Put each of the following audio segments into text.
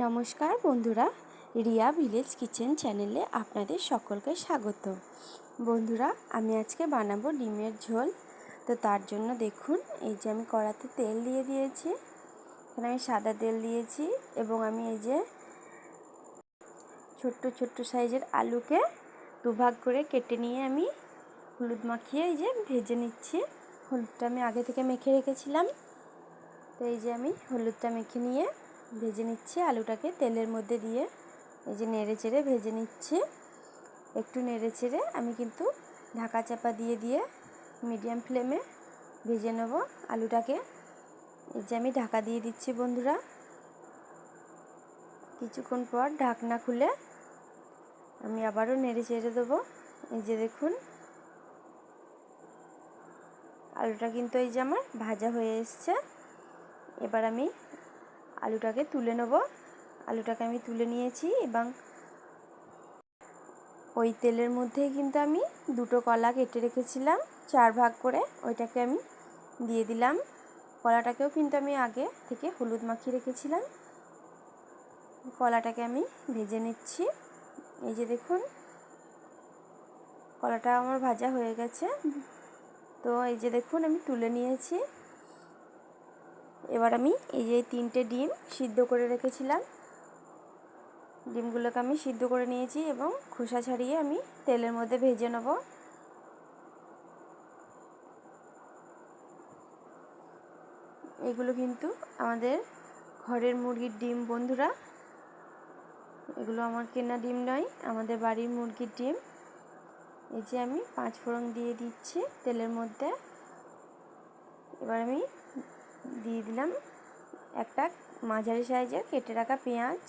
নমস্কার বন্ধুরা, Riya village kitchen চ্যানেলে আপনাদের সকলকে স্বাগত। বন্ধুরা, আমি আজকে বানাবো ডিমের ঝোল। তো তার জন্য দেখুন, এই যে আমি কড়াতে তেল দিয়ে দিয়েছি, এখানে আমি সাদা তেল দিয়েছি এবং আমি এই যে ছোট্ট ছোট্ট সাইজের আলুকে দুভাগ করে কেটে নিয়ে আমি হলুদ মাখিয়ে এই যে ভেজে নিচ্ছি। হলুদটা আমি আগে থেকে মেখে রেখেছিলাম। তো এই যে আমি হলুদটা মেখে নিয়ে ভেজে নিচ্ছি আলুটাকে তেলের মধ্যে দিয়ে। এই যে নেড়ে চেড়ে ভেজে নিচ্ছি। একটু নেড়ে চেড়ে আমি কিন্তু ঢাকা চাপা দিয়ে দিয়ে মিডিয়াম ফ্লেমে ভেজে নেব আলুটাকে। এই যে আমি ঢাকা দিয়ে দিচ্ছি বন্ধুরা। কিছুক্ষণ পর ঢাকনা খুলে আমি আবারও নেড়ে চেড়ে দেবো। এই যে দেখুন। আলুটা কিন্তু এই যে আমার ভাজা হয়ে এসছে। এবার আমি আলুটাকে তুলে নেব। আলুটাকে আমি তুলে নিয়েছি এবং ওই তেলের মধ্যেই কিন্তু আমি দুটো কলা কেটে রেখেছিলাম, চার ভাগ করে। ওইটাকে আমি দিয়ে দিলাম। কলাটাকেও কিন্তু আমি আগে থেকে হলুদ মাখিয়ে রেখেছিলাম। কলাটাকে আমি ভেজে নিচ্ছি। এই যে দেখুন, কলাটা আমার ভাজা হয়ে গেছে। তো এই যে দেখুন, আমি তুলে নিয়েছি। এবার আমি এই যে তিনটে ডিম সিদ্ধ করে রেখেছিলাম। ডিমগুলোকে আমি সিদ্ধ করে নিয়েছি এবং খোসা ছাড়িয়ে আমি তেলের মধ্যে ভেজে নেব। এগুলো কিন্তু আমাদের ঘরের মুরগির ডিম, বন্ধুরা। এগুলো আমার কেনা ডিম নয়, আমাদের বাড়ির মুরগির ডিম। এই যে আমি পাঁচ ফোড়ন দিয়ে দিচ্ছি তেলের মধ্যে। এবার আমি দিয়ে দিলাম একটা মাঝারি সাইজে কেটে রাখা পেঁয়াজ।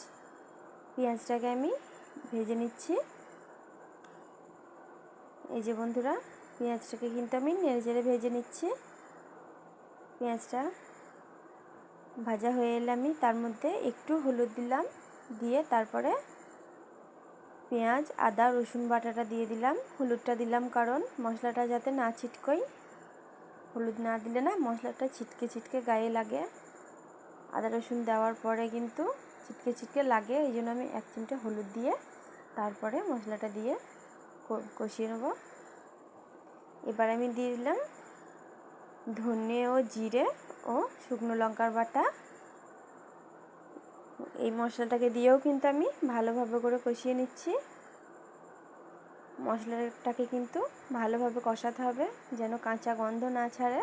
পেঁয়াজটাকে আমি ভেজে নিচ্ছি। এই যে বন্ধুরা, পেঁয়াজটাকে কিন্তু আমি নেড়ে চেড়ে ভেজে নিচ্ছি। পেঁয়াজটা ভাজা হয়ে এলে আমি তার মধ্যে একটু হলুদ দিলাম, দিয়ে তারপরে পেঁয়াজ, আদা, রসুন বাটাটা দিয়ে দিলাম। হলুদটা দিলাম কারণ মশলাটা যাতে না ছিটকই হলুদ না দিলে না মশলাটা ছিটকে ছিটকে গায়ে লাগে। আদা রসুন দেওয়ার পরে কিন্তু ছিটকে ছিটকে লাগে, এই জন্য আমি এক চিমটে হলুদ দিয়ে তারপরে মশলাটা দিয়ে কষিয়ে নেব। এবার আমি দিয়ে দিলাম ধনে ও জিরে ও শুকনো লঙ্কার বাটা। এই মশলাটাকে দিয়েও কিন্তু আমি ভালোভাবে করে কষিয়ে নিচ্ছি। মশলাটাকে কিন্তু ভালোভাবে কষাতে হবে, যেন কাঁচা গন্ধ না ছাড়ে।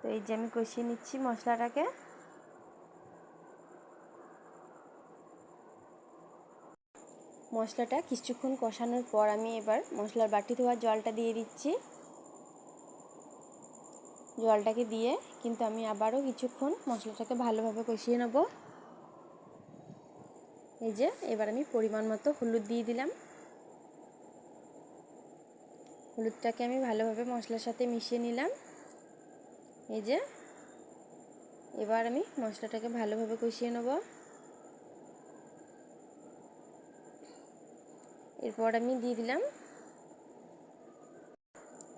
তো এই যে আমি কষিয়ে নিচ্ছি মশলাটাকে। মশলাটা কিছুক্ষণ কষানোর পর আমি এবার মশলার বাটি ধোয়া জলটা দিয়ে দিচ্ছি। জলটাকে দিয়ে কিন্তু আমি আবারও কিছুক্ষণ মশলাটাকে ভালোভাবে কষিয়ে নেব। এই যে এবার আমি পরিমাণ মতো হলুদ দিয়ে দিলাম। হলুদটাকে আমি ভালোভাবে মশলার সাথে মিশিয়ে নিলাম। এই যে, এবার আমি মশলাটাকে ভালোভাবে কষিয়ে নেব। এরপর আমি দিয়ে দিলাম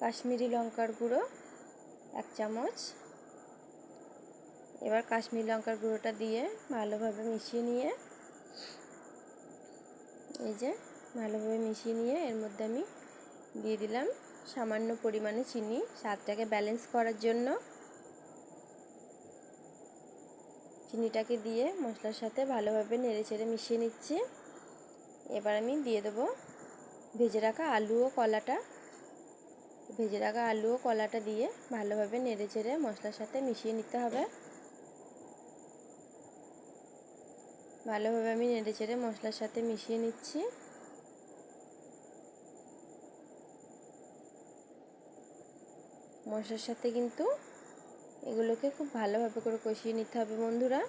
কাশ্মীরি লঙ্কার গুঁড়ো এক চামচ। এবার কাশ্মীরি লঙ্কার গুঁড়োটা দিয়ে ভালোভাবে মিশিয়ে নিয়ে, এই যে, ভালোভাবে মিশিয়ে নিয়ে এর মধ্যে আমি দিয়ে দিলাম সামান্য পরিমাণে চিনি স্বাদটাকে ব্যালেন্স করার জন্য। চিনিটাকে দিয়ে মশলার সাথে ভালোভাবে নেড়ে চেড়ে মিশিয়ে নিচ্ছি। এবার আমি দিয়ে দেবো ভেজে রাখা আলু ও কলাটা। ভেজে রাখা আলু ও কলাটা দিয়ে ভালোভাবে নেড়ে চেড়ে মশলার সাথে মিশিয়ে নিতে হবে। ভালোভাবে আমি নেড়ে চেড়ে মশলার সাথে মিশিয়ে নিচ্ছি। মশলার সাথে কিন্তু এগুলোকে খুব ভালোভাবে করে কষিয়ে নিতে হবে বন্ধুরা।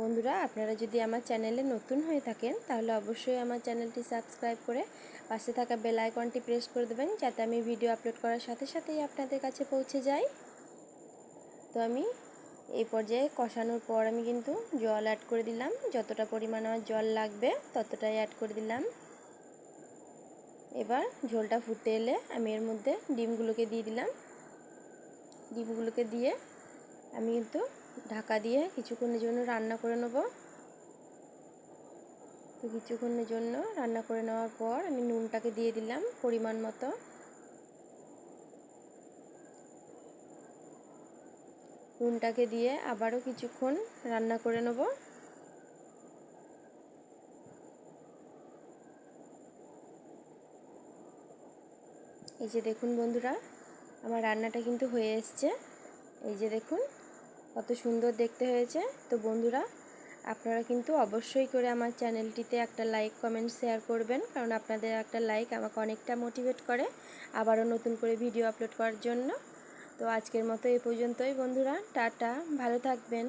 বন্ধুরা, আপনারা যদি আমার চ্যানেলে নতুন হয়ে থাকেন, তাহলে অবশ্যই আমার চ্যানেলটি সাবস্ক্রাইব করে পাশে থাকা বেল আইকনটি প্রেস করে দেবেন, যাতে আমি ভিডিও আপলোড করার সাথে সাথেই আপনাদের কাছে পৌঁছে যাই। তো আমি এই পর্যায়ে কষানোর পর আমি কিন্তু জল অ্যাড করে দিলাম। যতটা পরিমাণ আমার জল লাগবে, ততটাই অ্যাড করে দিলাম। এবার ঝোলটা ফুটে এলে আমি এর মধ্যে ডিমগুলোকে দিয়ে দিলাম। ডিমগুলোকে দিয়ে আমি কিন্তু ঢাকা দিয়ে কিছুক্ষণের জন্য রান্না করে নেব। তো কিছুক্ষণের জন্য রান্না করে নেওয়ার পর আমি নুনটাকে দিয়ে দিলাম পরিমাণ মতো। নুনটাকে দিয়ে আবারও কিছুক্ষণ রান্না করে নেব। এই যে দেখুন বন্ধুরা, আমার রান্নাটা কিন্তু হয়ে এসছে। এই যে দেখুন, কত সুন্দর দেখতে হয়েছে। তো বন্ধুরা, আপনারা কিন্তু অবশ্যই করে আমার চ্যানেলটিতে একটা লাইক, কমেন্ট, শেয়ার করবেন, কারণ আপনাদের একটা লাইক আমাকে অনেকটা মোটিভেট করে আবারও নতুন করে ভিডিও আপলোড করার জন্য। তো আজকের মতো এ পর্যন্তই বন্ধুরা, টাটা, ভালো থাকবেন।